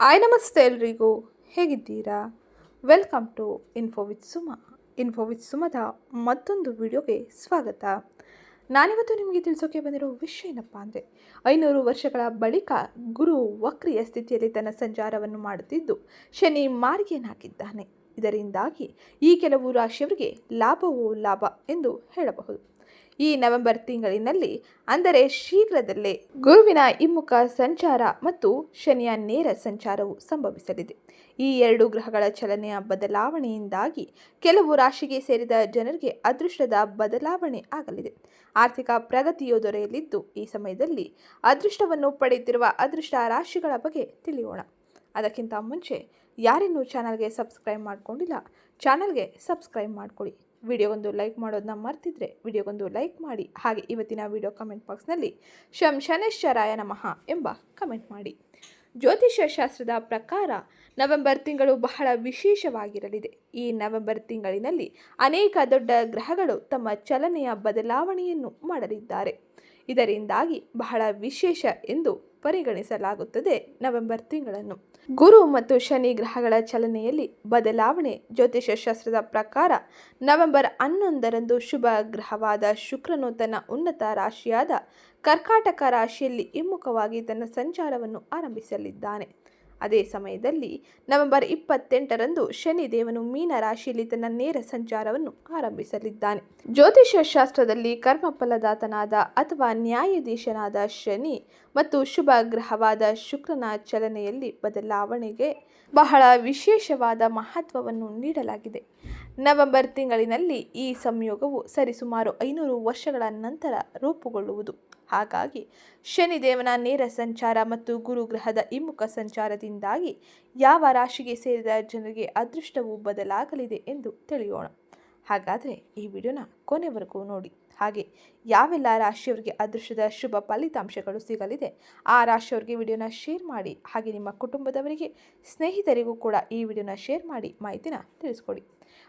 ಆಯ್ ನಮಸ್ತೆ ಎಲ್ರಿಗೂ. ಹೇಗಿದ್ದೀರಾ? Welcome to info with Suma info with ಸುಮದ ಮತ್ತೊಂದು ವಿಡಿಯೋಗೆ ಸ್ವಾಗತ. ನಾನಿವತ್ತು ನಿಮಗೆ ತಿಳಿಸೋಕೆ ಬಂದಿರೋ ವಿಷಯ ಏನಪ್ಪ ಅಂದರೆ, ಐನೂರು ವರ್ಷಗಳ ಬಳಿಕ ಗುರು ವಕ್ರಿಯ ಸ್ಥಿತಿಯಲ್ಲಿ ತನ್ನ ಸಂಚಾರವನ್ನು ಮಾಡುತ್ತಿದ್ದು, ಶನಿ ಮಾರ್ಗಿಯನಾಗಿದ್ದಾನೆ ಇದರಿಂದಾಗಿ ಈ ಕೆಲವು ರಾಶಿಯವರಿಗೆ ಲಾಭವೋ ಲಾಭ ಎಂದು ಹೇಳಬಹುದು. ಈ ನವೆಂಬರ್ ತಿಂಗಳಿನಲ್ಲಿ, ಅಂದರೆ ಶೀಘ್ರದಲ್ಲೇ ಗುರುವಿನ ಇಮ್ಮುಖ ಸಂಚಾರ ಮತ್ತು ಶನಿಯ ನೇರ ಸಂಚಾರವು ಸಂಭವಿಸಲಿದೆ. ಈ ಎರಡು ಗ್ರಹಗಳ ಚಲನೆಯ ಬದಲಾವಣೆಯಿಂದಾಗಿ ಕೆಲವು ರಾಶಿಗೆ ಸೇರಿದ ಜನರಿಗೆ ಅದೃಷ್ಟದ ಬದಲಾವಣೆ ಆಗಲಿದೆ. ಆರ್ಥಿಕ ಪ್ರಗತಿಯು ದೊರೆಯಲಿದ್ದು, ಈ ಸಮಯದಲ್ಲಿ ಅದೃಷ್ಟವನ್ನು ಪಡೆಯುತ್ತಿರುವ ಅದೃಷ್ಟ ರಾಶಿಗಳ ಬಗ್ಗೆ ತಿಳಿಯೋಣ. ಅದಕ್ಕಿಂತ ಮುಂಚೆ, ಯಾರಿನ್ನೂ ಚಾನಲ್ಗೆ ಸಬ್ಸ್ಕ್ರೈಬ್ ಮಾಡಿಕೊಂಡಿಲ್ಲ, ಚಾನಲ್ಗೆ ಸಬ್ಸ್ಕ್ರೈಬ್ ಮಾಡ್ಕೊಳ್ಳಿ. ವಿಡಿಯೋಗೊಂದು ಲೈಕ್ ಮಾಡೋದನ್ನ ಮರ್ತಿದ್ರೆ ವಿಡಿಯೋಗೊಂದು ಲೈಕ್ ಮಾಡಿ. ಹಾಗೆ ಇವತ್ತಿನ ವಿಡಿಯೋ ಕಮೆಂಟ್ ಬಾಕ್ಸ್ನಲ್ಲಿ ಶಂ ಶನೇಶ್ವರಾಯ ನಮಃ ಎಂಬ ಕಮೆಂಟ್ ಮಾಡಿ. ಜ್ಯೋತಿಷ್ಯ ಶಾಸ್ತ್ರದ ಪ್ರಕಾರ ನವೆಂಬರ್ ತಿಂಗಳು ಬಹಳ ವಿಶೇಷವಾಗಿರಲಿದೆ. ಈ ನವೆಂಬರ್ ತಿಂಗಳಿನಲ್ಲಿ ಅನೇಕ ದೊಡ್ಡ ಗ್ರಹಗಳು ತಮ್ಮ ಚಲನೆಯ ಬದಲಾವಣೆಯನ್ನು ಮಾಡಲಿದ್ದಾರೆ. ಇದರಿಂದಾಗಿ ಬಹಳ ವಿಶೇಷ ಎಂದು ಪರಿಗಣಿಸಲಾಗುತ್ತದೆ ನವೆಂಬರ್ ತಿಂಗಳನ್ನು. ಗುರು ಮತ್ತು ಶನಿ ಗ್ರಹಗಳ ಚಲನೆಯಲ್ಲಿ ಬದಲಾವಣೆ ಜ್ಯೋತಿಷ್ಯ ಶಾಸ್ತ್ರದ ಪ್ರಕಾರ ನವೆಂಬರ್ ಹನ್ನೊಂದರಂದು ಶುಭ ಗ್ರಹವಾದ ಶುಕ್ರನು ತನ್ನ ಉನ್ನತ ರಾಶಿಯಾದ ಕರ್ಕಾಟಕ ರಾಶಿಯಲ್ಲಿ ಹಿಮ್ಮುಖವಾಗಿ ತನ್ನ ಸಂಚಾರವನ್ನು ಆರಂಭಿಸಲಿದ್ದಾನೆ. ಅದೇ ಸಮಯದಲ್ಲಿ ನವೆಂಬರ್ ಇಪ್ಪತ್ತೆಂಟರಂದು ಶನಿದೇವನು ಮೀನ ರಾಶಿಯಲ್ಲಿ ತನ್ನ ನೇರ ಸಂಚಾರವನ್ನು ಆರಂಭಿಸಲಿದ್ದಾನೆ. ಜ್ಯೋತಿಷ್ಯ ಶಾಸ್ತ್ರದಲ್ಲಿ ಕರ್ಮಫಲದಾತನಾದ ಅಥವಾ ನ್ಯಾಯಾಧೀಶನಾದ ಶನಿ ಮತ್ತು ಶುಭ ಗ್ರಹವಾದ ಶುಕ್ರನ ಚಲನೆಯಲ್ಲಿ ಬದಲಾವಣೆಗೆ ಬಹಳ ವಿಶೇಷವಾದ ಮಹತ್ವವನ್ನು ನೀಡಲಾಗಿದೆ. ನವೆಂಬರ್ ತಿಂಗಳಿನಲ್ಲಿ ಈ ಸಂಯೋಗವು ಸರಿಸುಮಾರು ಐನೂರು ವರ್ಷಗಳ ನಂತರ ರೂಪುಗೊಳ್ಳುವುದು. ಹಾಗಾಗಿ ಶನಿದೇವನ ನೇರ ಸಂಚಾರ ಮತ್ತು ಗುರುಗ್ರಹದ ಹಿಮ್ಮುಖ ಸಂಚಾರದಿಂದಾಗಿ ಯಾವ ರಾಶಿಗೆ ಸೇರಿದ ಜನರಿಗೆ ಅದೃಷ್ಟವು ಬದಲಾಗಲಿದೆ ಎಂದು ತಿಳಿಯೋಣ. ಹಾಗಾದರೆ ಈ ವಿಡಿಯೋನ ಕೊನೆವರೆಗೂ ನೋಡಿ. ಹಾಗೆ ಯಾವೆಲ್ಲ ರಾಶಿಯವರಿಗೆ ಅದೃಷ್ಟದ ಶುಭ ಫಲಿತಾಂಶಗಳು ಸಿಗಲಿದೆ, ಆ ರಾಶಿಯವರಿಗೆ ವಿಡಿಯೋನ ಶೇರ್ ಮಾಡಿ. ಹಾಗೆ ನಿಮ್ಮ ಕುಟುಂಬದವರಿಗೆ, ಸ್ನೇಹಿತರಿಗೂ ಕೂಡ ಈ ವಿಡಿಯೋನ ಶೇರ್ ಮಾಡಿ ಮಾಹಿತಿನ ತಿಳಿಸ್ಕೊಡಿ.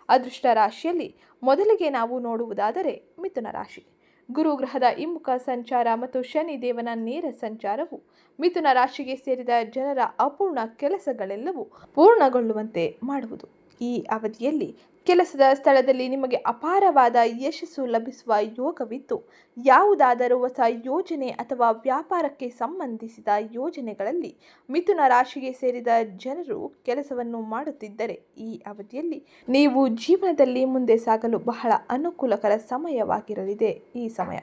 ಅದೃಷ್ಟ ರಾಶಿಯಲ್ಲಿ ಮೊದಲಿಗೆ ನಾವು ನೋಡುವುದಾದರೆ ಮಿಥುನ ರಾಶಿ. ಗುರು ಗ್ರಹದ ಹಿಮ್ಮುಖ ಸಂಚಾರ ಮತ್ತು ಶನಿ ದೇವನ ನೇರ ಸಂಚಾರವು ಮಿಥುನ ರಾಶಿಗೆ ಸೇರಿದ ಜನರ ಅಪೂರ್ಣ ಕೆಲಸಗಳೆಲ್ಲವೂ ಪೂರ್ಣಗೊಳ್ಳುವಂತೆ ಮಾಡುವುದು. ಈ ಅವಧಿಯಲ್ಲಿ ಕೆಲಸದ ಸ್ಥಳದಲ್ಲಿ ನಿಮಗೆ ಅಪಾರವಾದ ಯಶಸ್ಸು ಲಭಿಸುವ ಯೋಗವಿದ್ದು ಯಾವುದಾದರೂ ಹೊಸ ಯೋಜನೆ ಅಥವಾ ವ್ಯಾಪಾರಕ್ಕೆ ಸಂಬಂಧಿಸಿದ ಯೋಜನೆಗಳಲ್ಲಿ ಮಿಥುನ ರಾಶಿಗೆ ಸೇರಿದ ಜನರು ಕೆಲಸವನ್ನು ಮಾಡುತ್ತಿದ್ದರೆ ಈ ಅವಧಿಯಲ್ಲಿ ನೀವು ಜೀವನದಲ್ಲಿ ಮುಂದೆ ಸಾಗಲು ಬಹಳ ಅನುಕೂಲಕರ ಸಮಯವಾಗಿರಲಿದೆ. ಈ ಸಮಯ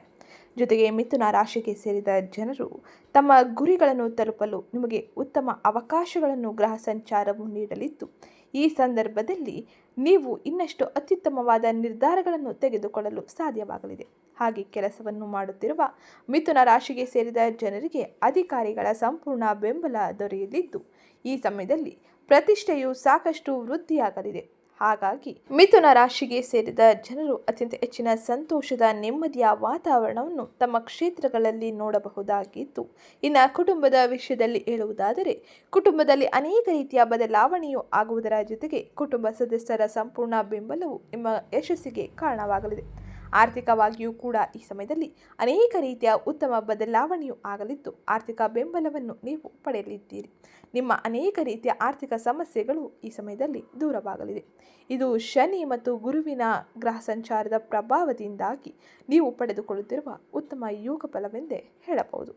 ಜೊತೆಗೆ ಮಿಥುನ ರಾಶಿಗೆ ಸೇರಿದ ಜನರು ತಮ್ಮ ಗುರಿಗಳನ್ನು ತಲುಪಲು ನಿಮಗೆ ಉತ್ತಮ ಅವಕಾಶಗಳನ್ನು ಗ್ರಹ ಸಂಚಾರವು ನೀಡಲಿದ್ದು ಈ ಸಂದರ್ಭದಲ್ಲಿ ನೀವು ಇನ್ನಷ್ಟು ಅತ್ಯುತ್ತಮವಾದ ನಿರ್ಧಾರಗಳನ್ನು ತೆಗೆದುಕೊಳ್ಳಲು ಸಾಧ್ಯವಾಗಲಿದೆ. ಹಾಗೆ ಕೆಲಸವನ್ನು ಮಾಡುತ್ತಿರುವ ಮಿಥುನ ರಾಶಿಗೆ ಸೇರಿದ ಜನರಿಗೆ ಅಧಿಕಾರಿಗಳ ಸಂಪೂರ್ಣ ಬೆಂಬಲ ದೊರೆಯಲಿದ್ದು, ಈ ಸಮಯದಲ್ಲಿ ಪ್ರತಿಷ್ಠೆಯು ಸಾಕಷ್ಟು ವೃದ್ಧಿಯಾಗಲಿದೆ. ಹಾಗಾಗಿ ಮಿಥುನ ರಾಶಿಗೆ ಸೇರಿದ ಜನರು ಅತ್ಯಂತ ಹೆಚ್ಚಿನ ಸಂತೋಷದ ನೆಮ್ಮದಿಯ ವಾತಾವರಣವನ್ನು ತಮ್ಮ ಕ್ಷೇತ್ರಗಳಲ್ಲಿ ನೋಡಬಹುದಾಗಿದ್ದು ಇನ್ನು ಕುಟುಂಬದ ವಿಷಯದಲ್ಲಿ ಹೇಳುವುದಾದರೆ, ಕುಟುಂಬದಲ್ಲಿ ಅನೇಕ ರೀತಿಯ ಬದಲಾವಣೆಯು ಆಗುವುದರ ಜೊತೆಗೆ ಕುಟುಂಬ ಸದಸ್ಯರ ಸಂಪೂರ್ಣ ಬೆಂಬಲವು ನಿಮ್ಮ ಯಶಸ್ಸಿಗೆ ಕಾರಣವಾಗಲಿದೆ. ಆರ್ಥಿಕವಾಗಿಯೂ ಕೂಡ ಈ ಸಮಯದಲ್ಲಿ ಅನೇಕ ರೀತಿಯ ಉತ್ತಮ ಬದಲಾವಣೆಯು ಆಗಲಿದ್ದು, ಆರ್ಥಿಕ ಬೆಂಬಲವನ್ನು ನೀವು ಪಡೆಯಲಿದ್ದೀರಿ. ನಿಮ್ಮ ಅನೇಕ ರೀತಿಯ ಆರ್ಥಿಕ ಸಮಸ್ಯೆಗಳು ಈ ಸಮಯದಲ್ಲಿ ದೂರವಾಗಲಿದೆ. ಇದು ಶನಿ ಮತ್ತು ಗುರುವಿನ ಗ್ರಹ ಸಂಚಾರದ ಪ್ರಭಾವದಿಂದಾಗಿ ನೀವು ಪಡೆದುಕೊಳ್ಳುತ್ತಿರುವ ಉತ್ತಮ ಯೋಗ ಫಲವೆಂದೇ ಹೇಳಬಹುದು.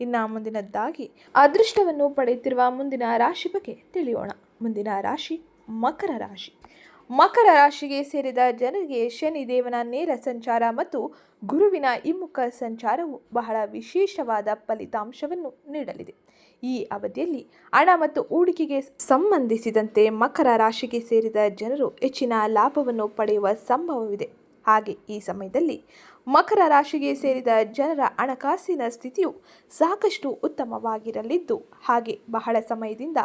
ಇನ್ನು ಮುಂದಿನದ್ದಾಗಿ, ಅದೃಷ್ಟವನ್ನು ಪಡೆಯುತ್ತಿರುವ ಮುಂದಿನ ರಾಶಿ ಬಗ್ಗೆ ತಿಳಿಯೋಣ. ಮುಂದಿನ ರಾಶಿ ಮಕರ ರಾಶಿ. ಮಕರ ರಾಶಿಗೆ ಸೇರಿದ ಜನರಿಗೆ ಶನಿ, ದೇವನ ನೇರ ಸಂಚಾರ ಮತ್ತು ಗುರುವಿನ ಇಮ್ಮುಖ ಸಂಚಾರವು ಬಹಳ ವಿಶೇಷವಾದ ಫಲಿತಾಂಶವನ್ನು ನೀಡಲಿದೆ. ಈ ಅವಧಿಯಲ್ಲಿ ಹಣ ಮತ್ತು ಹೂಡಿಕೆಗೆ ಸಂಬಂಧಿಸಿದಂತೆ ಮಕರ ರಾಶಿಗೆ ಸೇರಿದ ಜನರು ಹೆಚ್ಚಿನ ಲಾಭವನ್ನು ಪಡೆಯುವ ಸಂಭವವಿದೆ. ಹಾಗೆ ಈ ಸಮಯದಲ್ಲಿ ಮಕರ ರಾಶಿಗೆ ಸೇರಿದ ಜನರ ಹಣಕಾಸಿನ ಸ್ಥಿತಿಯು ಸಾಕಷ್ಟು ಉತ್ತಮವಾಗಿರಲಿದ್ದು, ಹಾಗೆ ಬಹಳ ಸಮಯದಿಂದ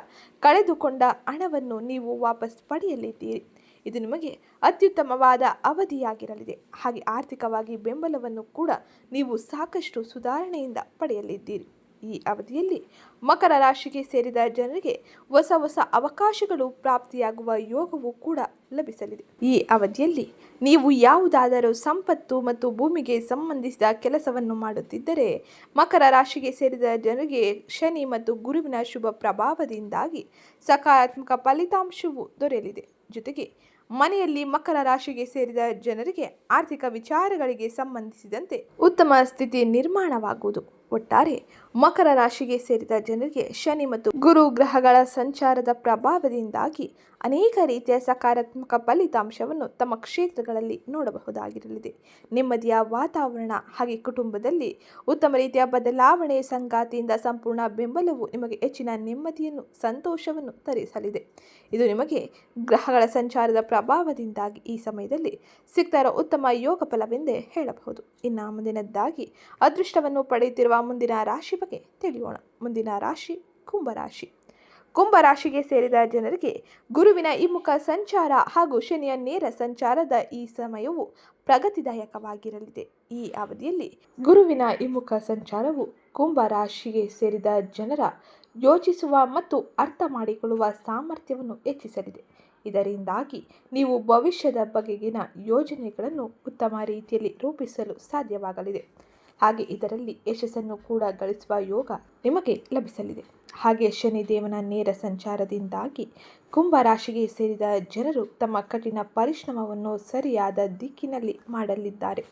ಕಳೆದುಕೊಂಡ ಹಣವನ್ನು ನೀವು ವಾಪಸ್ ಪಡೆಯಲಿದ್ದೀರಿ. ಇದು ನಿಮಗೆ ಅತ್ಯುತ್ತಮವಾದ ಅವಧಿಯಾಗಿರಲಿದೆ. ಹಾಗೆ ಆರ್ಥಿಕವಾಗಿ ಬೆಂಬಲವನ್ನು ಕೂಡ ನೀವು ಸಾಕಷ್ಟು ಸುಧಾರಣೆಯಿಂದ ಪಡೆಯಲಿದ್ದೀರಿ. ಈ ಅವಧಿಯಲ್ಲಿ ಮಕರ ರಾಶಿಗೆ ಸೇರಿದ ಜನರಿಗೆ ಹೊಸ ಹೊಸ ಅವಕಾಶಗಳು ಪ್ರಾಪ್ತಿಯಾಗುವ ಯೋಗವೂ ಕೂಡ ಲಭಿಸಲಿದೆ. ಈ ಅವಧಿಯಲ್ಲಿ ನೀವು ಯಾವುದಾದರೂ ಸಂಪತ್ತು ಮತ್ತು ಭೂಮಿಗೆ ಸಂಬಂಧಿಸಿದ ಕೆಲಸವನ್ನು ಮಾಡುತ್ತಿದ್ದರೆ, ಮಕರ ರಾಶಿಗೆ ಸೇರಿದ ಜನರಿಗೆ ಶನಿ ಮತ್ತು ಗುರುವಿನ ಶುಭ ಪ್ರಭಾವದಿಂದಾಗಿ ಸಕಾರಾತ್ಮಕ ಫಲಿತಾಂಶವು ದೊರೆಯಲಿದೆ. ಜೊತೆಗೆ ಮನೆಯಲ್ಲಿ ಮಕರ ರಾಶಿಗೆ ಸೇರಿದ ಜನರಿಗೆ ಆರ್ಥಿಕ ವಿಚಾರಗಳಿಗೆ ಸಂಬಂಧಿಸಿದಂತೆ ಉತ್ತಮ ಸ್ಥಿತಿ ನಿರ್ಮಾಣವಾಗುವುದು. ಒಟ್ಟಾರೆ ಮಕರ ರಾಶಿಗೆ ಸೇರಿದ ಜನರಿಗೆ ಶನಿ ಮತ್ತು ಗುರು ಗ್ರಹಗಳ ಸಂಚಾರದ ಪ್ರಭಾವದಿಂದಾಗಿ ಅನೇಕ ರೀತಿಯ ಸಕಾರಾತ್ಮಕ ಫಲಿತಾಂಶವನ್ನು ತಮ್ಮ ಕ್ಷೇತ್ರಗಳಲ್ಲಿ ನೋಡಬಹುದಾಗಿರಲಿದೆ. ನೆಮ್ಮದಿಯ ವಾತಾವರಣ ಹಾಗೆ ಕುಟುಂಬದಲ್ಲಿ ಉತ್ತಮ ರೀತಿಯ ಬದಲಾವಣೆ ಸಂಗಾತಿಯಿಂದ ಸಂಪೂರ್ಣ ಬೆಂಬಲವು ನಿಮಗೆ ಹೆಚ್ಚಿನ ನೆಮ್ಮದಿಯನ್ನು, ಸಂತೋಷವನ್ನು ತರಿಸಲಿದೆ. ಇದು ನಿಮಗೆ ಗ್ರಹಗಳ ಸಂಚಾರದ ಪ್ರಭಾವದಿಂದಾಗಿ ಈ ಸಮಯದಲ್ಲಿ ಸಿಗ್ತಾ ಉತ್ತಮ ಯೋಗ ಫಲವೆಂದೇ ಹೇಳಬಹುದು. ಇನ್ನು ಮುಂದಿನದ್ದಾಗಿ ಅದೃಷ್ಟವನ್ನು ಪಡೆಯುತ್ತಿರುವ ಮುಂದಿನ ರಾಶಿ ಬಗ್ಗೆ ತಿಳಿಯೋಣ. ಮುಂದಿನ ರಾಶಿ ಕುಂಭರಾಶಿ ಕುಂಭರಾಶಿಗೆ ಸೇರಿದ ಜನರಿಗೆ ಗುರುವಿನ ಹಿಮ್ಮುಖ ಸಂಚಾರ ಹಾಗೂ ಶನಿಯ ನೇರ ಸಂಚಾರದ ಈ ಸಮಯವು ಪ್ರಗತಿದಾಯಕವಾಗಿರಲಿದೆ. ಈ ಅವಧಿಯಲ್ಲಿ ಗುರುವಿನ ಹಿಮ್ಮುಖ ಸಂಚಾರವು ಕುಂಭ ರಾಶಿಗೆ ಸೇರಿದ ಜನರ ಯೋಚಿಸುವ ಮತ್ತು ಅರ್ಥ ಮಾಡಿಕೊಳ್ಳುವ ಸಾಮರ್ಥ್ಯವನ್ನು ಹೆಚ್ಚಿಸಲಿದೆ. ಇದರಿಂದಾಗಿ ನೀವು ಭವಿಷ್ಯದ ಬಗೆಗಿನ ಯೋಜನೆಗಳನ್ನು ಉತ್ತಮ ರೀತಿಯಲ್ಲಿ ರೂಪಿಸಲು ಸಾಧ್ಯವಾಗಲಿದೆ. ಹಾಗೆ ಇದರಲ್ಲಿ ಯಶಸ್ಸನ್ನು ಕೂಡ ಗಳಿಸುವ ಯೋಗ ನಿಮಗೆ ಲಭಿಸಲಿದೆ. ಹಾಗೆ ಶನಿದೇವನ ನೇರ ಸಂಚಾರದಿಂದಾಗಿ ಕುಂಭ ರಾಶಿಗೆ ಸೇರಿದ ಜನರು ತಮ್ಮ ಕಠಿಣ ಪರಿಶ್ರಮವನ್ನು ಸರಿಯಾದ ದಿಕ್ಕಿನಲ್ಲಿ ಮಾಡಲಿದ್ದಾರೆ.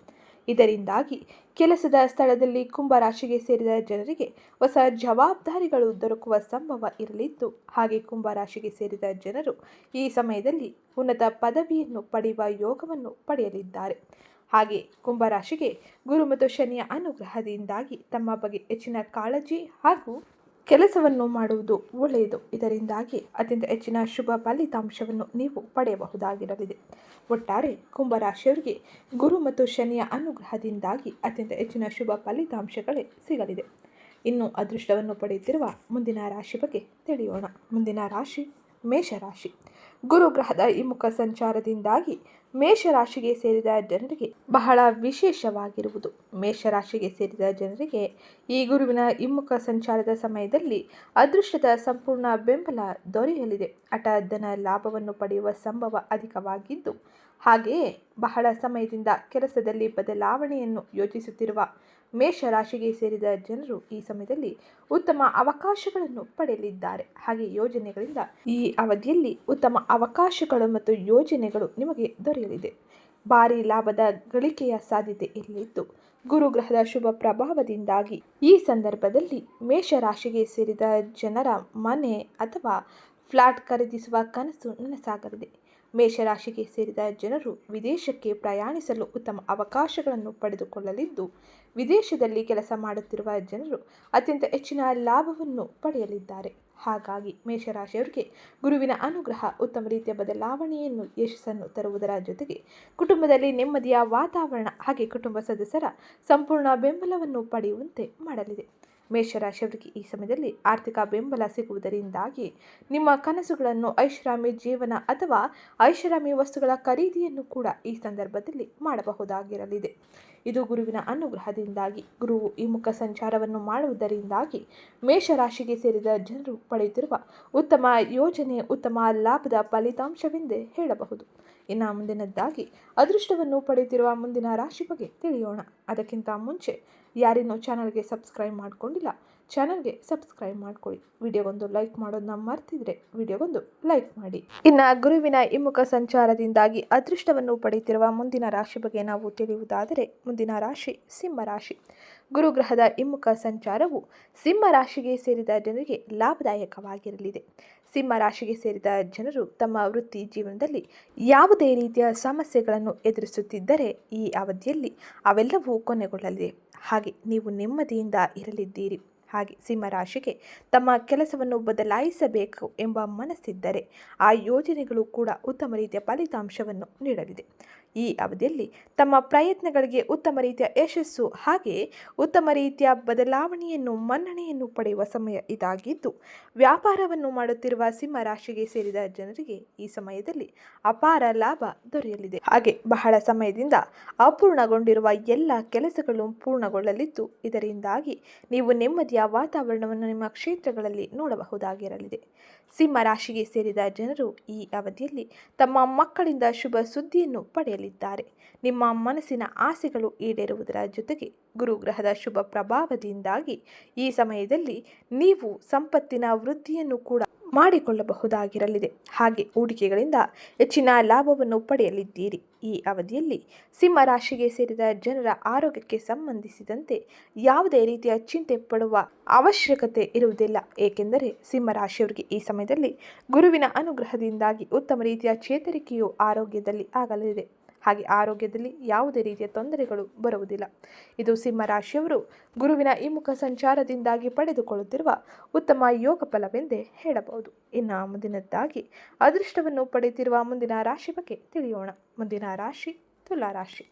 ಇದರಿಂದಾಗಿ ಕೆಲಸದ ಸ್ಥಳದಲ್ಲಿ ಕುಂಭ ರಾಶಿಗೆ ಸೇರಿದ ಜನರಿಗೆ ಹೊಸ ಜವಾಬ್ದಾರಿಗಳು ದೊರಕುವ ಸಂಭವ ಇರಲಿದ್ದು, ಹಾಗೆ ಕುಂಭ ರಾಶಿಗೆ ಸೇರಿದ ಜನರು ಈ ಸಮಯದಲ್ಲಿ ಉನ್ನತ ಪದವಿಯನ್ನು ಪಡೆಯುವ ಯೋಗವನ್ನು ಪಡೆಯಲಿದ್ದಾರೆ. ಹಾಗೆ ಕುಂಭರಾಶಿಗೆ ಗುರು ಮತ್ತು ಶನಿಯ ಅನುಗ್ರಹದಿಂದಾಗಿ ತಮ್ಮ ಬಗ್ಗೆ ಹೆಚ್ಚಿನ ಕಾಳಜಿ ಹಾಗೂ ಕೆಲಸವನ್ನು ಮಾಡುವುದು ಒಳ್ಳೆಯದು. ಇದರಿಂದಾಗಿ ಅತ್ಯಂತ ಹೆಚ್ಚಿನ ಶುಭ ಫಲಿತಾಂಶವನ್ನು ನೀವು ಪಡೆಯಬಹುದಾಗಿರಲಿದೆ. ಒಟ್ಟಾರೆ ಕುಂಭರಾಶಿಯವರಿಗೆ ಗುರು ಮತ್ತು ಶನಿಯ ಅನುಗ್ರಹದಿಂದಾಗಿ ಅತ್ಯಂತ ಹೆಚ್ಚಿನ ಶುಭ ಫಲಿತಾಂಶಗಳೇ ಸಿಗಲಿದೆ. ಇನ್ನು ಅದೃಷ್ಟವನ್ನು ಪಡೆಯುತ್ತಿರುವ ಮುಂದಿನ ರಾಶಿ ಬಗ್ಗೆ ತಿಳಿಯೋಣ. ಮುಂದಿನ ರಾಶಿ ಮೇಷರಾಶಿ. ಗುರು ಗ್ರಹದ ಹಿಮ್ಮುಖ ಸಂಚಾರದಿಂದಾಗಿ ಮೇಷರಾಶಿಗೆ ಸೇರಿದ ಜನರಿಗೆ ಬಹಳ ವಿಶೇಷವಾಗಿರುವುದು. ಮೇಷರಾಶಿಗೆ ಸೇರಿದ ಜನರಿಗೆ ಈ ಗುರುವಿನ ಹಿಮ್ಮುಖ ಸಂಚಾರದ ಸಮಯದಲ್ಲಿ ಅದೃಷ್ಟದ ಸಂಪೂರ್ಣ ಬೆಂಬಲ ದೊರೆಯಲಿದೆ. ಹಠಾಧನ ಲಾಭವನ್ನು ಪಡೆಯುವ ಸಂಭವ ಅಧಿಕವಾಗಿದ್ದು, ಹಾಗೆಯೇ ಬಹಳ ಸಮಯದಿಂದ ಕೆಲಸದಲ್ಲಿ ಬದಲಾವಣೆಯನ್ನು ಯೋಚಿಸುತ್ತಿರುವ ಮೇಷರಾಶಿಗೆ ಸೇರಿದ ಜನರು ಈ ಸಮಯದಲ್ಲಿ ಉತ್ತಮ ಅವಕಾಶಗಳನ್ನು ಪಡೆಯಲಿದ್ದಾರೆ. ಹಾಗೆ ಯೋಜನೆಗಳಿಂದ ಈ ಅವಧಿಯಲ್ಲಿ ಉತ್ತಮ ಅವಕಾಶಗಳು ಮತ್ತು ಯೋಜನೆಗಳು ನಿಮಗೆ ದೊರೆಯಲಿದೆ. ಭಾರಿ ಲಾಭದ ಗಳಿಕೆಯ ಸಾಧ್ಯತೆ ಇರಲಿದ್ದು ಗುರುಗ್ರಹದ ಶುಭ ಪ್ರಭಾವದಿಂದಾಗಿ ಈ ಸಂದರ್ಭದಲ್ಲಿ ಮೇಷರಾಶಿಗೆ ಸೇರಿದ ಜನರ ಮನೆ ಅಥವಾ ಫ್ಲಾಟ್ ಖರೀದಿಸುವ ಕನಸು ನನಸಾಗಲಿದೆ. ಮೇಷರಾಶಿಗೆ ಸೇರಿದ ಜನರು ವಿದೇಶಕ್ಕೆ ಪ್ರಯಾಣಿಸಲು ಉತ್ತಮ ಅವಕಾಶಗಳನ್ನು ಪಡೆದುಕೊಳ್ಳಲಿದ್ದು ವಿದೇಶದಲ್ಲಿ ಕೆಲಸ ಮಾಡುತ್ತಿರುವ ಜನರು ಅತ್ಯಂತ ಹೆಚ್ಚಿನ ಲಾಭವನ್ನು ಪಡೆಯಲಿದ್ದಾರೆ. ಹಾಗಾಗಿ ಮೇಷರಾಶಿಯವರಿಗೆ ಗುರುವಿನ ಅನುಗ್ರಹ ಉತ್ತಮ ರೀತಿಯ ಬದಲಾವಣೆಯನ್ನು, ಯಶಸ್ಸನ್ನು ತರುವುದರ ಜೊತೆಗೆ ಕುಟುಂಬದಲ್ಲಿ ನೆಮ್ಮದಿಯ ವಾತಾವರಣ ಹಾಗೆ ಕುಟುಂಬ ಸದಸ್ಯರ ಸಂಪೂರ್ಣ ಬೆಂಬಲವನ್ನು ಪಡೆಯುವಂತೆ ಮಾಡಲಿದೆ. ಮೇಷರಾಶಿಯವರಿಗೆ ಈ ಸಮಯದಲ್ಲಿ ಆರ್ಥಿಕ ಬೆಂಬಲ ಸಿಗುವುದರಿಂದಾಗಿ ನಿಮ್ಮ ಕನಸುಗಳನ್ನು ಐಷಾರಾಮಿ ಜೀವನ ಅಥವಾ ಐಷಾರಾಮಿ ವಸ್ತುಗಳ ಖರೀದಿಯನ್ನು ಕೂಡ ಈ ಸಂದರ್ಭದಲ್ಲಿ ಮಾಡಬಹುದಾಗಿರಲಿದೆ. ಇದು ಗುರುವಿನ ಅನುಗ್ರಹದಿಂದಾಗಿ ಗುರು ಈ ಮುಖ ಸಂಚಾರವನ್ನು ಮಾಡುವುದರಿಂದಾಗಿ ಮೇಷರಾಶಿಗೆ ಸೇರಿದ ಜನರು ಪಡೆಯುತ್ತಿರುವ ಉತ್ತಮ ಯೋಜನೆ ಉತ್ತಮ ಲಾಭದ ಫಲಿತಾಂಶವೆಂದೇ ಹೇಳಬಹುದು. ಇನ್ನು ಮುಂದಿನದ್ದಾಗಿ ಅದೃಷ್ಟವನ್ನು ಪಡೆಯುತ್ತಿರುವ ಮುಂದಿನ ರಾಶಿ ಬಗ್ಗೆ ತಿಳಿಯೋಣ. ಅದಕ್ಕಿಂತ ಮುಂಚೆ ಯಾರಿನ್ನೂ ಚಾನಲ್ಗೆ ಸಬ್ಸ್ಕ್ರೈಬ್ ಮಾಡ್ಕೊಂಡಿಲ್ಲ, ಚಾನಲ್ಗೆ ಸಬ್ಸ್ಕ್ರೈಬ್ ಮಾಡ್ಕೊಳ್ಳಿ. ವಿಡಿಯೋಗೊಂದು ಲೈಕ್ ಮಾಡೋದನ್ನ ಮರ್ತಿದ್ರೆ ವಿಡಿಯೋಗೊಂದು ಲೈಕ್ ಮಾಡಿ. ಇನ್ನು ಗುರುವಿನ ಹಿಮ್ಮುಖ ಸಂಚಾರದಿಂದಾಗಿ ಅದೃಷ್ಟವನ್ನು ಪಡೆಯುತ್ತಿರುವ ಮುಂದಿನ ರಾಶಿ ಬಗ್ಗೆ ನಾವು ತಿಳಿಯುವುದಾದರೆ ಮುಂದಿನ ರಾಶಿ, ಸಿಂಹ ರಾಶಿ. ಗುರುಗ್ರಹದ ಹಿಮ್ಮುಖ ಸಂಚಾರವು ಸಿಂಹ ರಾಶಿಗೆ ಸೇರಿದ ಜನರಿಗೆ ಲಾಭದಾಯಕವಾಗಿರಲಿದೆ. ಸಿಂಹ ರಾಶಿಗೆ ಸೇರಿದ ಜನರು ತಮ್ಮ ವೃತ್ತಿ ಜೀವನದಲ್ಲಿ ಯಾವುದೇ ರೀತಿಯ ಸಮಸ್ಯೆಗಳನ್ನು ಎದುರಿಸುತ್ತಿದ್ದರೆ ಈ ಅವಧಿಯಲ್ಲಿ ಅವೆಲ್ಲವೂ ಕೊನೆಗೊಳ್ಳಲಿದೆ. ಹಾಗೆ ನೀವು ನೆಮ್ಮದಿಯಿಂದ ಇರಲಿದ್ದೀರಿ. ಹಾಗೆ ಸಿಂಹರಾಶಿಗೆ ತಮ್ಮ ಕೆಲಸವನ್ನು ಬದಲಾಯಿಸಬೇಕು ಎಂಬ ಮನಸ್ಸಿದ್ದರೆ ಆ ಯೋಜನೆಗಳು ಕೂಡ ಉತ್ತಮ ರೀತಿಯ ಫಲಿತಾಂಶವನ್ನು ನೀಡಲಿದೆ. ಈ ಅವಧಿಯಲ್ಲಿ ತಮ್ಮ ಪ್ರಯತ್ನಗಳಿಗೆ ಉತ್ತಮ ರೀತಿಯ ಯಶಸ್ಸು ಹಾಗೆ ಉತ್ತಮ ರೀತಿಯ ಬದಲಾವಣೆಯನ್ನು, ಮನ್ನಣೆಯನ್ನು ಪಡೆಯುವ ಸಮಯ ಇದಾಗಿದ್ದು, ವ್ಯಾಪಾರವನ್ನು ಮಾಡುತ್ತಿರುವ ಸಿಂಹ ರಾಶಿಗೆ ಸೇರಿದ ಜನರಿಗೆ ಈ ಸಮಯದಲ್ಲಿ ಅಪಾರ ಲಾಭ ದೊರೆಯಲಿದೆ. ಹಾಗೆ ಬಹಳ ಸಮಯದಿಂದ ಅಪೂರ್ಣಗೊಂಡಿರುವ ಎಲ್ಲ ಕೆಲಸಗಳು ಪೂರ್ಣಗೊಳ್ಳಲಿದ್ದು, ಇದರಿಂದಾಗಿ ನೀವು ನೆಮ್ಮದಿಯ ವಾತಾವರಣವನ್ನು ನಿಮ್ಮ ಕ್ಷೇತ್ರಗಳಲ್ಲಿ ನೋಡಬಹುದಾಗಿರಲಿದೆ. ಸಿಂಹ ರಾಶಿಗೆ ಸೇರಿದ ಜನರು ಈ ಅವಧಿಯಲ್ಲಿ ತಮ್ಮ ಮಕ್ಕಳಿಂದ ಶುಭ ಸುದ್ದಿಯನ್ನು ಪಡೆಯಲಿದ್ದಾರೆ. ನಿಮ್ಮ ಮನಸ್ಸಿನ ಆಸೆಗಳು ಈಡೇರುವುದರ ಜೊತೆಗೆ ಗುರುಗ್ರಹದ ಶುಭ ಪ್ರಭಾವದಿಂದಾಗಿ ಈ ಸಮಯದಲ್ಲಿ ನೀವು ಸಂಪತ್ತಿನ ವೃದ್ಧಿಯನ್ನು ಕೂಡ ಮಾಡಿಕೊಳ್ಳಬಹುದಾಗಿರಲಿದೆ. ಹಾಗೆ ಹೂಡಿಕೆಗಳಿಂದ ಹೆಚ್ಚಿನ ಲಾಭವನ್ನು ಪಡೆಯಲಿದ್ದೀರಿ. ಈ ಅವಧಿಯಲ್ಲಿ ಸಿಂಹ ರಾಶಿಗೆ ಸೇರಿದ ಜನರ ಆರೋಗ್ಯಕ್ಕೆ ಸಂಬಂಧಿಸಿದಂತೆ ಯಾವುದೇ ರೀತಿಯ ಚಿಂತೆ ಪಡುವ ಅವಶ್ಯಕತೆ ಇರುವುದಿಲ್ಲ. ಏಕೆಂದರೆ ಸಿಂಹ ರಾಶಿಯವರಿಗೆ ಈ ಸಮಯದಲ್ಲಿ ಗುರುವಿನ ಅನುಗ್ರಹದಿಂದಾಗಿ ಉತ್ತಮ ರೀತಿಯ ಚೇತರಿಕೆಯು ಆರೋಗ್ಯದಲ್ಲಿ ಆಗಲಿದೆ. ಹಾಗೆ ಆರೋಗ್ಯದಲ್ಲಿ ಯಾವುದೇ ರೀತಿಯ ತೊಂದರೆಗಳು ಬರುವುದಿಲ್ಲ. ಇದು ಸಿಂಹರಾಶಿಯವರು ಗುರುವಿನ ಈ ಮುಖ ಸಂಚಾರದಿಂದಾಗಿ ಪಡೆದುಕೊಳ್ಳುತ್ತಿರುವ ಉತ್ತಮ ಯೋಗ ಫಲವೆಂದೇ ಹೇಳಬಹುದು. ಇನ್ನು ಮುಂದಿನದ್ದಾಗಿ ಅದೃಷ್ಟವನ್ನು ಪಡೆಯುತ್ತಿರುವ ಮುಂದಿನ ರಾಶಿ ಬಗ್ಗೆ ತಿಳಿಯೋಣ. ಮುಂದಿನ ರಾಶಿ ತುಲಾ ರಾಶಿ.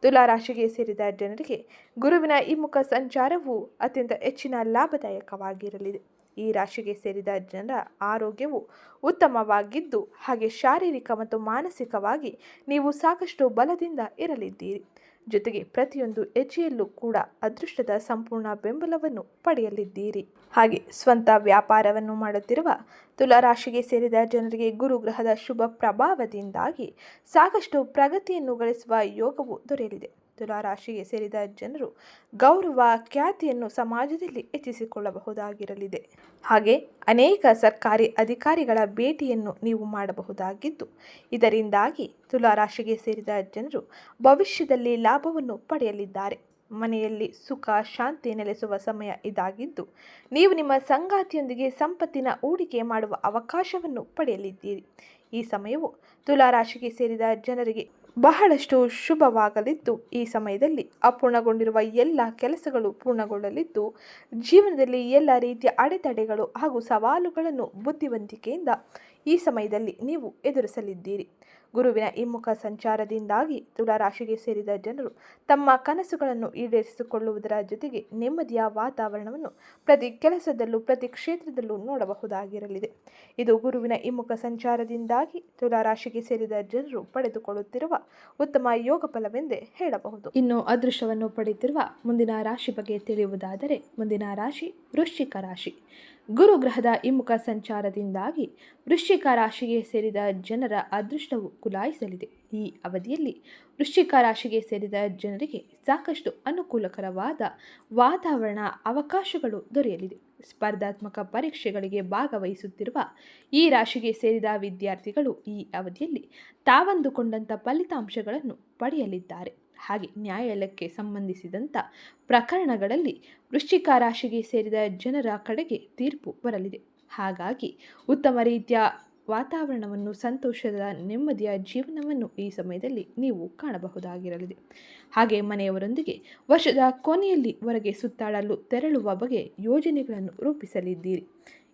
ತುಲಾ ರಾಶಿಗೆ ಸೇರಿದ ಜನರಿಗೆ ಗುರುವಿನ ಈ ಮುಖ ಸಂಚಾರವು ಅತ್ಯಂತ ಹೆಚ್ಚಿನ ಲಾಭದಾಯಕವಾಗಿರಲಿದೆ. ಈ ರಾಶಿಗೆ ಸೇರಿದ ಜನರ ಆರೋಗ್ಯವು ಉತ್ತಮವಾಗಿದ್ದು, ಹಾಗೆ ಶಾರೀರಿಕ ಮತ್ತು ಮಾನಸಿಕವಾಗಿ ನೀವು ಸಾಕಷ್ಟು ಬಲದಿಂದ ಇರಲಿದ್ದೀರಿ. ಜೊತೆಗೆ ಪ್ರತಿಯೊಂದು ಹೆಜ್ಜೆಯಲ್ಲೂ ಕೂಡ ಅದೃಷ್ಟದ ಸಂಪೂರ್ಣ ಬೆಂಬಲವನ್ನು ಪಡೆಯಲಿದ್ದೀರಿ. ಹಾಗೆ ಸ್ವಂತ ವ್ಯಾಪಾರವನ್ನು ಮಾಡುತ್ತಿರುವ ತುಲಾರಾಶಿಗೆ ಸೇರಿದ ಜನರಿಗೆ ಗುರುಗ್ರಹದ ಶುಭ ಪ್ರಭಾವದಿಂದಾಗಿ ಸಾಕಷ್ಟು ಪ್ರಗತಿಯನ್ನು ಗಳಿಸುವ ಯೋಗವು ದೊರೆಯಲಿದೆ. ತುಲಾರಾಶಿಗೆ ಸೇರಿದ ಜನರು ಗೌರವ, ಖ್ಯಾತಿಯನ್ನು ಸಮಾಜದಲ್ಲಿ ಹೆಚ್ಚಿಸಿಕೊಳ್ಳಬಹುದಾಗಿರಲಿದೆ. ಹಾಗೆ ಅನೇಕ ಸರ್ಕಾರಿ ಅಧಿಕಾರಿಗಳ ಭೇಟಿಯನ್ನು ನೀವು ಮಾಡಬಹುದಾಗಿದ್ದು, ಇದರಿಂದಾಗಿ ತುಲಾರಾಶಿಗೆ ಸೇರಿದ ಜನರು ಭವಿಷ್ಯದಲ್ಲಿ ಲಾಭವನ್ನು ಪಡೆಯಲಿದ್ದಾರೆ. ಮನೆಯಲ್ಲಿ ಸುಖ, ಶಾಂತಿ ನೆಲೆಸುವ ಸಮಯ ಇದಾಗಿದ್ದು, ನೀವು ನಿಮ್ಮ ಸಂಗಾತಿಯೊಂದಿಗೆ ಸಂಪತ್ತಿನ ಹೂಡಿಕೆ ಮಾಡುವ ಅವಕಾಶವನ್ನು ಪಡೆಯಲಿದ್ದೀರಿ. ಈ ಸಮಯವು ತುಲಾರಾಶಿಗೆ ಸೇರಿದ ಜನರಿಗೆ ಬಹಳಷ್ಟು ಶುಭವಾಗಲಿದ್ದು ಈ ಸಮಯದಲ್ಲಿ ಅಪೂರ್ಣಗೊಂಡಿರುವ ಎಲ್ಲ ಕೆಲಸಗಳು ಪೂರ್ಣಗೊಳ್ಳಲಿದ್ದು, ಜೀವನದಲ್ಲಿ ಎಲ್ಲ ರೀತಿಯ ಅಡೆತಡೆಗಳು ಹಾಗೂ ಸವಾಲುಗಳನ್ನು ಬುದ್ಧಿವಂತಿಕೆಯಿಂದ ಈ ಸಮಯದಲ್ಲಿ ನೀವು ಎದುರಿಸಲಿದ್ದೀರಿ. ಗುರುವಿನ ಈ ಮುಖ ಸಂಚಾರದಿಂದಾಗಿ ತುಲಾರಾಶಿಗೆ ಸೇರಿದ ಜನರು ತಮ್ಮ ಕನಸುಗಳನ್ನು ಈಡೇರಿಸಿಕೊಳ್ಳುವುದರ ಜೊತೆಗೆ ನೆಮ್ಮದಿಯ ವಾತಾವರಣವನ್ನು ಪ್ರತಿ ಕೆಲಸದಲ್ಲೂ, ಪ್ರತಿ ಕ್ಷೇತ್ರದಲ್ಲೂ ನೋಡಬಹುದಾಗಿರಲಿದೆ. ಇದು ಗುರುವಿನ ಈ ಮುಖ ಸಂಚಾರದಿಂದಾಗಿ ತುಲಾರಾಶಿಗೆ ಸೇರಿದ ಜನರು ಪಡೆದುಕೊಳ್ಳುತ್ತಿರುವ ಉತ್ತಮ ಯೋಗ ಫಲವೆಂದೇ ಹೇಳಬಹುದು. ಇನ್ನು ಅದೃಶ್ಯವನ್ನು ಪಡೆಯುತ್ತಿರುವ ಮುಂದಿನ ರಾಶಿ ಬಗ್ಗೆ ತಿಳಿಯುವುದಾದರೆ ಮುಂದಿನ ರಾಶಿ ವೃಶ್ಚಿಕ ರಾಶಿ. ಗುರು ಗ್ರಹದ ಈ ಮುಖ ಸಂಚಾರದಿಂದಾಗಿ ವೃಶ್ಚಿಕ ರಾಶಿಗೆ ಸೇರಿದ ಜನರ ಅದೃಷ್ಟವು ಕುಲಾಯಿಸಲಿದೆ. ಈ ಅವಧಿಯಲ್ಲಿ ವೃಶ್ಚಿಕ ರಾಶಿಗೆ ಸೇರಿದ ಜನರಿಗೆ ಸಾಕಷ್ಟು ಅನುಕೂಲಕರವಾದ ವಾತಾವರಣ ಅವಕಾಶಗಳು ದೊರೆಯಲಿದೆ. ಸ್ಪರ್ಧಾತ್ಮಕ ಪರೀಕ್ಷೆಗಳಿಗೆ ಭಾಗವಹಿಸುತ್ತಿರುವ ಈ ರಾಶಿಗೆ ಸೇರಿದ ವಿದ್ಯಾರ್ಥಿಗಳು ಈ ಅವಧಿಯಲ್ಲಿ ತಾವಂದುಕೊಂಡಂಥ ಫಲಿತಾಂಶಗಳನ್ನು ಪಡೆಯಲಿದ್ದಾರೆ. ಹಾಗೆ ನ್ಯಾಯಾಲಯಕ್ಕೆ ಸಂಬಂಧಿಸಿದಂಥ ಪ್ರಕರಣಗಳಲ್ಲಿ ವೃಶ್ಚಿಕ ರಾಶಿಗೆ ಸೇರಿದ ಜನರ ಕಡೆಗೆ ತೀರ್ಪು ಬರಲಿದೆ. ಹಾಗಾಗಿ ಉತ್ತಮ ರೀತಿಯ ವಾತಾವರಣವನ್ನು, ಸಂತೋಷದ, ನೆಮ್ಮದಿಯ ಜೀವನವನ್ನು ಈ ಸಮಯದಲ್ಲಿ ನೀವು ಕಾಣಬಹುದಾಗಿರಲಿದೆ. ಹಾಗೆ ಮನೆಯವರೊಂದಿಗೆ ವರ್ಷದ ಕೊನೆಯಲ್ಲಿ ಹೊರಗೆ ಸುತ್ತಾಡಲು ತೆರಳುವ ಬಗ್ಗೆ ಯೋಜನೆಗಳನ್ನು ರೂಪಿಸಲಿದ್ದೀರಿ.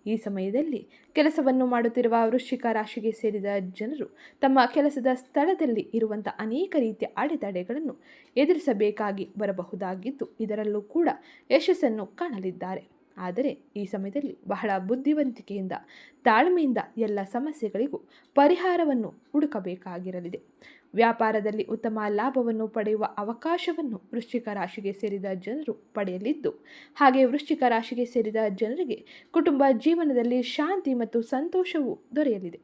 ಈ ಸಮಯದಲ್ಲಿ ಕೆಲಸವನ್ನು ಮಾಡುತ್ತಿರುವ ವೃಶ್ಚಿಕ ರಾಶಿಗೆ ಸೇರಿದ ಜನರು ತಮ್ಮ ಕೆಲಸದ ಸ್ಥಳದಲ್ಲಿ ಇರುವಂಥ ಅನೇಕ ರೀತಿಯ ಅಡೆತಡೆಗಳನ್ನು ಎದುರಿಸಬೇಕಾಗಿ ಬರಬಹುದಾಗಿದ್ದು, ಇದರಲ್ಲೂ ಕೂಡ ಯಶಸ್ಸನ್ನು ಕಾಣಲಿದ್ದಾರೆ. ಆದರೆ ಈ ಸಮಯದಲ್ಲಿ ಬಹಳ ಬುದ್ಧಿವಂತಿಕೆಯಿಂದ, ತಾಳ್ಮೆಯಿಂದ ಎಲ್ಲ ಸಮಸ್ಯೆಗಳಿಗೂ ಪರಿಹಾರವನ್ನು ಹುಡುಕಬೇಕಾಗಿರಲಿದೆ. ವ್ಯಾಪಾರದಲ್ಲಿ ಉತ್ತಮ ಲಾಭವನ್ನು ಪಡೆಯುವ ಅವಕಾಶವನ್ನು ವೃಶ್ಚಿಕ ರಾಶಿಗೆ ಸೇರಿದ ಜನರು ಪಡೆಯಲಿದ್ದು, ಹಾಗೆ ವೃಶ್ಚಿಕ ರಾಶಿಗೆ ಸೇರಿದ ಜನರಿಗೆ ಕುಟುಂಬ ಜೀವನದಲ್ಲಿ ಶಾಂತಿ ಮತ್ತು ಸಂತೋಷವು ದೊರೆಯಲಿದೆ.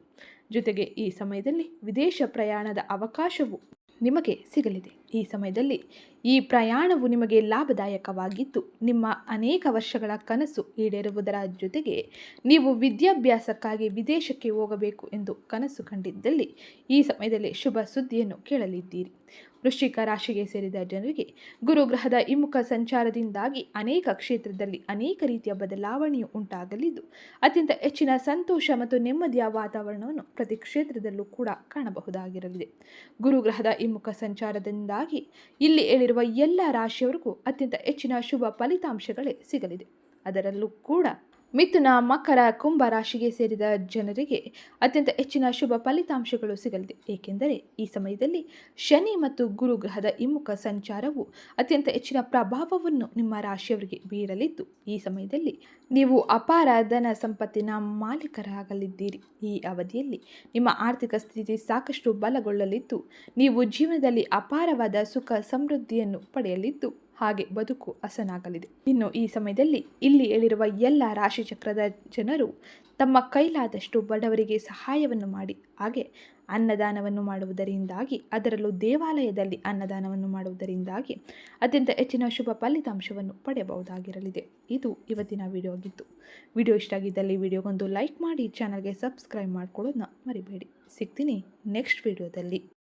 ಜೊತೆಗೆ ಈ ಸಮಯದಲ್ಲಿ ವಿದೇಶ ಪ್ರಯಾಣದ ಅವಕಾಶವು ನಿಮಗೆ ಸಿಗಲಿದೆ. ಈ ಸಮಯದಲ್ಲಿ ಈ ಪ್ರಯಾಣವು ನಿಮಗೆ ಲಾಭದಾಯಕವಾಗಿದ್ದು, ನಿಮ್ಮ ಅನೇಕ ವರ್ಷಗಳ ಕನಸು ಈಡೇರುವುದರ ಜೊತೆಗೆ ನೀವು ವಿದ್ಯಾಭ್ಯಾಸಕ್ಕಾಗಿ ವಿದೇಶಕ್ಕೆ ಹೋಗಬೇಕು ಎಂದು ಕನಸು ಕಂಡಿದ್ದಲ್ಲಿ ಈ ಸಮಯದಲ್ಲಿ ಶುಭ ಸುದ್ದಿಯನ್ನು ಕೇಳಲಿದ್ದೀರಿ. ವೃಶ್ಚಿಕ ರಾಶಿಗೆ ಸೇರಿದ ಜನರಿಗೆ ಗುರುಗ್ರಹದ ಹಿಮ್ಮುಖ ಸಂಚಾರದಿಂದಾಗಿ ಅನೇಕ ಕ್ಷೇತ್ರದಲ್ಲಿ ಅನೇಕ ರೀತಿಯ ಬದಲಾವಣೆಯು ಉಂಟಾಗಲಿದ್ದು, ಅತ್ಯಂತ ಹೆಚ್ಚಿನ ಸಂತೋಷ ಮತ್ತು ನೆಮ್ಮದಿಯ ವಾತಾವರಣವನ್ನು ಪ್ರತಿ ಕ್ಷೇತ್ರದಲ್ಲೂ ಕೂಡ ಕಾಣಬಹುದಾಗಿರಲಿದೆ. ಗುರುಗ್ರಹದ ಇಮ್ಮುಖ ಸಂಚಾರದಿಂದಾಗಿ ಇಲ್ಲಿ ಹೇಳಿರುವ ಎಲ್ಲ ರಾಶಿಯವರಿಗೂ ಅತ್ಯಂತ ಹೆಚ್ಚಿನ ಶುಭ ಫಲಿತಾಂಶಗಳೇ ಸಿಗಲಿದೆ. ಅದರಲ್ಲೂ ಕೂಡ ಮಿಥುನ ಮಕರ ಕುಂಭ ರಾಶಿಗೆ ಸೇರಿದ ಜನರಿಗೆ ಅತ್ಯಂತ ಹೆಚ್ಚಿನ ಶುಭ ಫಲಿತಾಂಶಗಳು ಸಿಗಲಿದೆ. ಏಕೆಂದರೆ ಈ ಸಮಯದಲ್ಲಿ ಶನಿ ಮತ್ತು ಗುರು ಗ್ರಹದ ಹಿಮ್ಮುಖ ಸಂಚಾರವು ಅತ್ಯಂತ ಹೆಚ್ಚಿನ ಪ್ರಭಾವವನ್ನು ನಿಮ್ಮ ರಾಶಿಯವರಿಗೆ ಬೀರಲಿದ್ದು, ಈ ಸಮಯದಲ್ಲಿ ನೀವು ಅಪಾರ ಧನ ಸಂಪತ್ತಿನ ಮಾಲೀಕರಾಗಲಿದ್ದೀರಿ. ಈ ಅವಧಿಯಲ್ಲಿ ನಿಮ್ಮ ಆರ್ಥಿಕ ಸ್ಥಿತಿ ಸಾಕಷ್ಟು ಬಲಗೊಳ್ಳಲಿದ್ದು, ನೀವು ಜೀವನದಲ್ಲಿ ಅಪಾರವಾದ ಸುಖ ಸಮೃದ್ಧಿಯನ್ನು ಪಡೆಯಲಿದ್ದು ಹಾಗೆ ಬದುಕು ಹಸನಾಗಲಿದೆ. ಇನ್ನು ಈ ಸಮಯದಲ್ಲಿ ಇಲ್ಲಿ ಹೇಳಿರುವ ಎಲ್ಲ ರಾಶಿಚಕ್ರದ ಜನರು ತಮ್ಮ ಕೈಲಾದಷ್ಟು ಬಡವರಿಗೆ ಸಹಾಯವನ್ನು ಮಾಡಿ, ಹಾಗೆ ಅನ್ನದಾನವನ್ನು ಮಾಡುವುದರಿಂದಾಗಿ, ಅದರಲ್ಲೂ ದೇವಾಲಯದಲ್ಲಿ ಅನ್ನದಾನವನ್ನು ಮಾಡುವುದರಿಂದಾಗಿ ಅತ್ಯಂತ ಹೆಚ್ಚಿನ ಶುಭ ಫಲಿತಾಂಶವನ್ನು ಪಡೆಯಬಹುದಾಗಿರಲಿದೆ. ಇದು ಇವತ್ತಿನ ವಿಡಿಯೋ ಆಗಿತ್ತು. ವಿಡಿಯೋ ಇಷ್ಟ ಆಗಿದ್ದಲ್ಲಿ ವಿಡಿಯೋಗೊಂದು ಲೈಕ್ ಮಾಡಿ ಚಾನಲ್ಗೆ ಸಬ್ಸ್ಕ್ರೈಬ್ ಮಾಡಿಕೊಳ್ಳೋದನ್ನ ಮರಿಬೇಡಿ. ಸಿಗ್ತೀನಿ ನೆಕ್ಸ್ಟ್ ವಿಡಿಯೋದಲ್ಲಿ